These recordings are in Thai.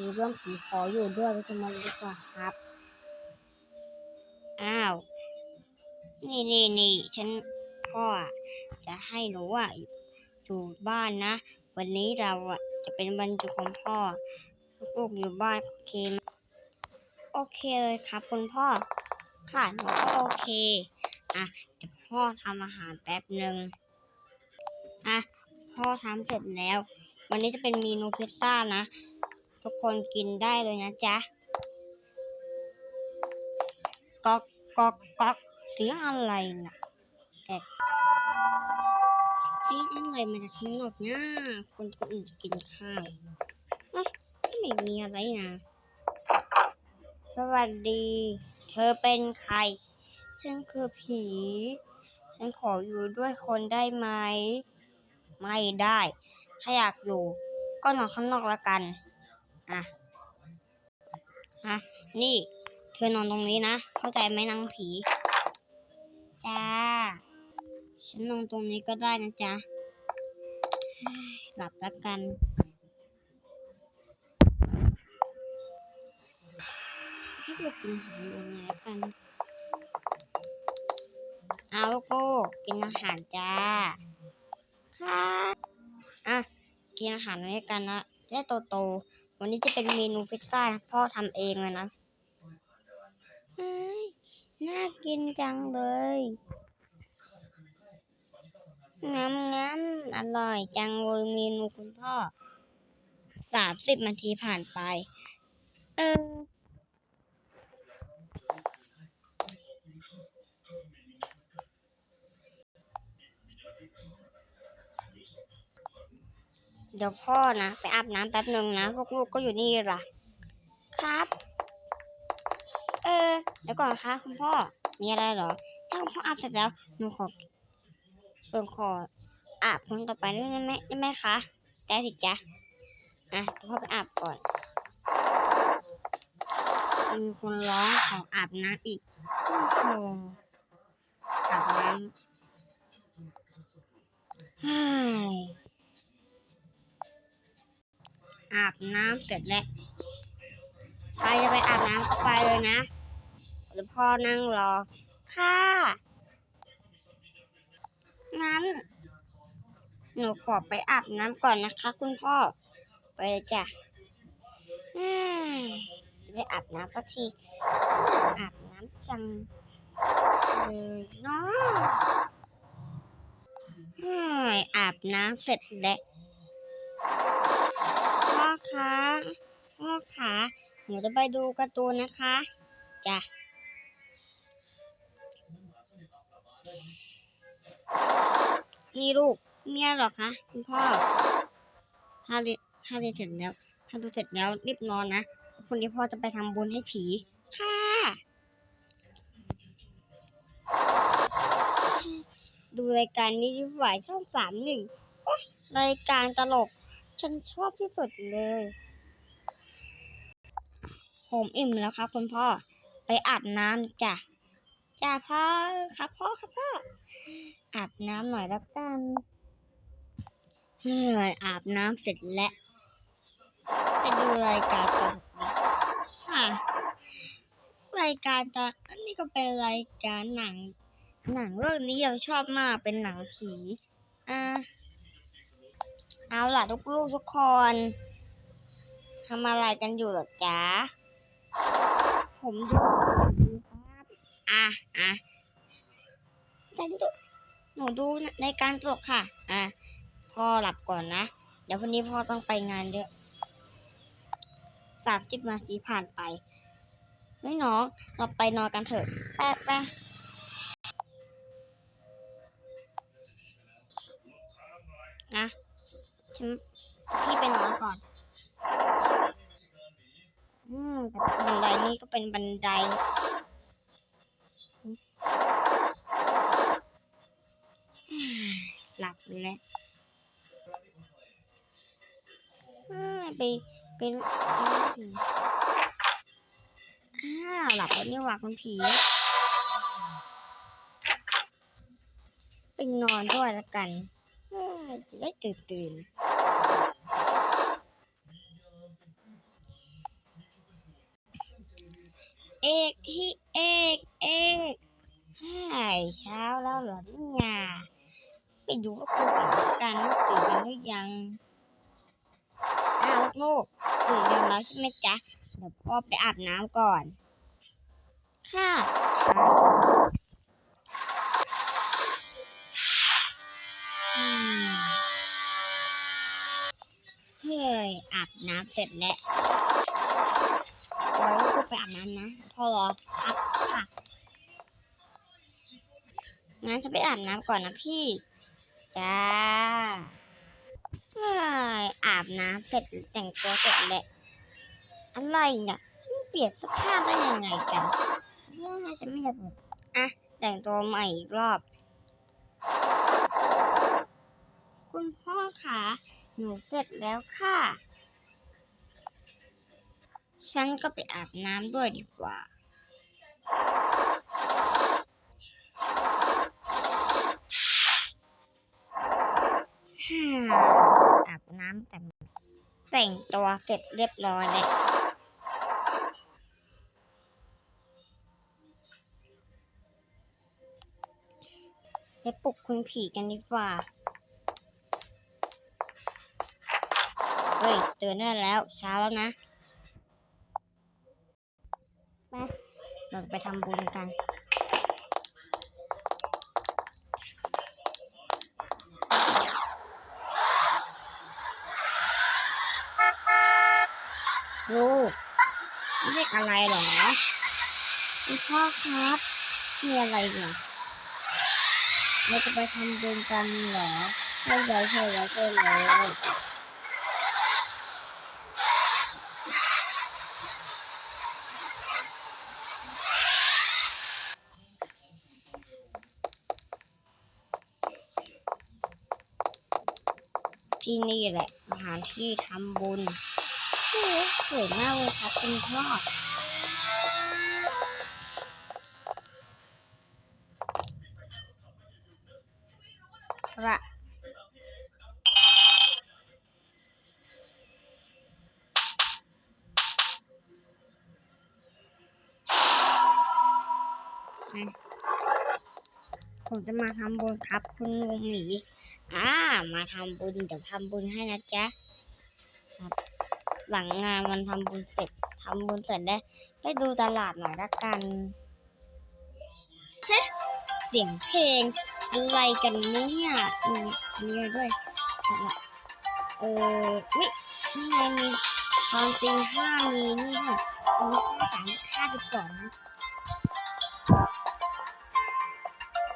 ผีเรื่องผีขออยู่ด้วยไปชมมันดีกว่าครับ อ้าว นี่นี่นี่ฉันพ่อจะให้หนูอะอยู่บ้านนะ วันนี้เราอะจะเป็นวันหยุดของพ่อ ลูกอยู่บ้านโอเคไหมโอเคเลยครับ คุณพ่อค่ะหนูก็โอเค อะเดี๋ยวพ่อทำอาหารแป๊บหนึ่งอะพ่อทำเสร็จแล้ว วันนี้จะเป็นเมนูพิซซ่านะ ทุกคนกินได้เลยนะจ๊ะก๊อกก๊อกก๊อกเสียงอะไรน่ะแอกเสียงอะไรมาจากข้างนอกนะคนคนอื่นจะกินข้าวเอ๊ะไม่มีอะไรนะสวัสดี เธอเป็นใคร ฉันคือผี ฉันขออยู่ด้วยคนได้ไหม ไม่ได้ ถ้าอยากอยู่ ก็นอนข้างนอกแล้วกัน อะฮะนี่ เธอนอนตรงนี้นะ เข้าใจไหมนางผี จ้า ฉันนอนตรงนี้ก็ได้นะจ๊ะ หลับแล้วกันให้เด็กกินอาหารยังไงกัน เอาลูกโก้กินอาหารจ้า ค่ะ อะ กินอาหารด้วยกันนะจะได้โต วันนี้จะเป็นเมนูพิซซ่านะพ่อทำเองเลยนะน่ากินจังเลยง้ำง้ำอร่อยจังเลยเมนูคุณพ่อ สามสิบนาทีผ่านไป เออ เดี๋ยวพ่อนะ ไปอาบน้ำแป๊บหนึ่งนะ พวกลูกก็อยู่นี่ล่ะ ครับ เออเดี๋ยวก่อนคะคุณพ่อ มีอะไรเหรอ ถ้าคุณพ่ออาบเสร็จแล้วหนูขอเปิดขออาบคนต่อไปได้ไหมได้ไหมคะ ได้สิจ๊ะ อะพ่อไปอาบก่อนมีคนร้องขออาบน้ำอีกโอ้โหอาบน้ำเฮ้ อาบน้ำเสร็จแล้วใครจะไปอาบน้ำก็ไปเลยนะเดี๋ยวพ่อนั่งรอ ค่ะ งั้น หนูขอไปอาบน้ำก่อนนะคะ คุณพ่อ ไปเลยจ้ะเฮ้ยจะได้อาบน้ำสักที อาบน้ำจังเลยเนาะอาบน้ำเสร็จแล้ว คะพ่อคะหนูจะไปดูการ์ตูนนะคะจ้ะนี่ลูกเมียหรอคะคุณพ่อถ้าเรียนถ้าเรียนเสร็จแล้ว ถ้าดูเสร็จแล้วรีบนอนนะพรุ่งนี้พ่อจะไปทำบุญให้ผี ค่ะ ดูรายการนี้ดีกว่าช่องสามหนึ่งรายการตลก ฉันชอบที่สุดเลย ผมอิ่มแล้วครับคุณพ่อ ไปอาบน้ำจ้ะจ้าพ่อครับพ่อครับพ่อ อาบน้ำหน่อยแล้วกันเฮ้ยอาบน้ำเสร็จแล้วจะดูรายการตลกนะค่ะรายการตอนอันนี้ก็เป็นรายการหนัง หนังเรื่องนี้เราชอบมากเป็นหนังผี อ่า เอาล่ะทุกลูกทุกคนทำอะไรกันอยู่หรอจ๊ะ ผมดูครับอะอะฉันดูหนูดูในการตลกค่ะ อะพ่อหลับก่อนนะ เดี๋ยววันนี้พ่อต้องไปงานเยอะสามสิบนาทีผ่านไปเฮ้ยน้อง เราไปนอนกันเถอะแป๊ะแป๊ะนะ ฉันพี่ไปนอนก่อน อืมบันไดนี่ก็เป็นบันได หลับแล้วเอ้ยไปไปอ้าหลับแล้วนี่หว่าคุณผีไปนอนด้วยละกันจะได้ตื่นตื่น อกพี่เอกเอกใช่เช้าแล้วเหรอเนี่ยไปดูว่าคุณตื่นกันว่าตื่นกันหรือยังอ้าวลูกตื่นกันแล้วใช่ไหมจ๊ะเดี๋ยวพ่อไปอาบน้ำก่อน ค่ะเฮ้ยอาบน้ำเสร็จแล้ว ไปอาบน้ำนะพอรอพักค่ะงั้นจะไปอาบน้ำก่อนนะพี่ จ้าอาบน้ำเสร็จแต่งตัวเสร็จแล้วอะไรเนี่ยฉันเปลี่ยนเสภาพได้ยังไงกันว่าฉันไม่อยากอะ แต่งตัวใหม่อีกรอบ คุณพ่อคะหนูเสร็จแล้วค่ะ ฉันก็ไปอาบน้ำด้วยดีกว่าฮ่าอาบน้ำแต่งแต่งตัวเสร็จเรียบร้อยแล้วไปปลุกคุณผีกันดีกว่า เฮ้ยตื่นได้แล้วเช้าแล้วนะ ไปเราไปทำบุญกันลูกเรียกอะไรเหรอคุณพ่อครับมีอะไรเนี่ยเราจะไปทำบุญกันเหรอใช่เลยใช่เลยใช่เลย ที่นี่แหละสถานที่ทำบุญสวยมากเลยครับคุณพ่อระนะผมจะมาทำบุญครับคุณลุงหมี อ่า มาทำบุญเดี๋ยวทำบุญให้นะจ๊ะครับหลังงานมันทำบุญเสร็จทำบุญเสร็จได้ไปดูตลาดหน่อยละกันเฮ้เสียงเพลงอะไรกันเนี่ยมีมีอะไรด้วยเออวินี่ไงมีตอนตีห้ามีนี่ด้วยมีห้าสามห้าสิบสอง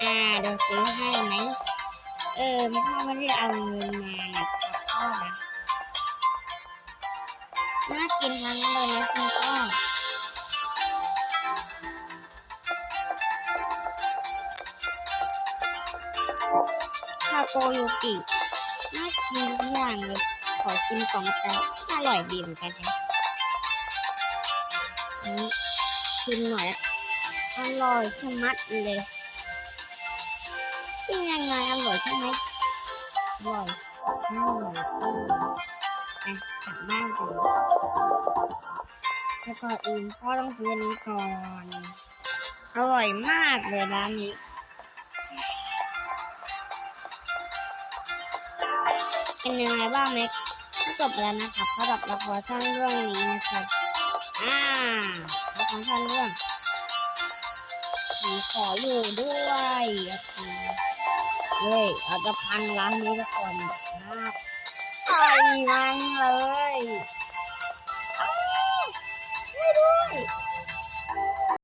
อ่าเดี๋ยวซื้อให้ไหม เออพ่อไม่ได้เอาเงินมานะครับพ่อนะน่ากินทั้งนั้นเลยนะคุณพ่อคาโกโยกิน่ากินทุกอย่างเลย ขอชิมก่อนนะจ๊ะอร่อยดีเหมือนกันนะอันนี้ชิมหน่อยนะอร่อยชะมัดเลย เป็นยังไงอร่อยใช่ไหมอร่อยอืมอืมอะกลับบ้านกันแล้วก่อนอื่นพ่อต้องซื้ออันนี้ก่อนอร่อยมากเลยร้านนี้เป็นยังไงบ้างไหมก็จบแล้วนะครับสำหรับละครสั้นเรื่องนี้นะครับอ่าละครสั้นเรื่องผีขออยู่ด้วยโอเค เฮ้ยเราจะพันร้านนี้ทุกคนนะครับต่อยมันเลยช่วยด้วย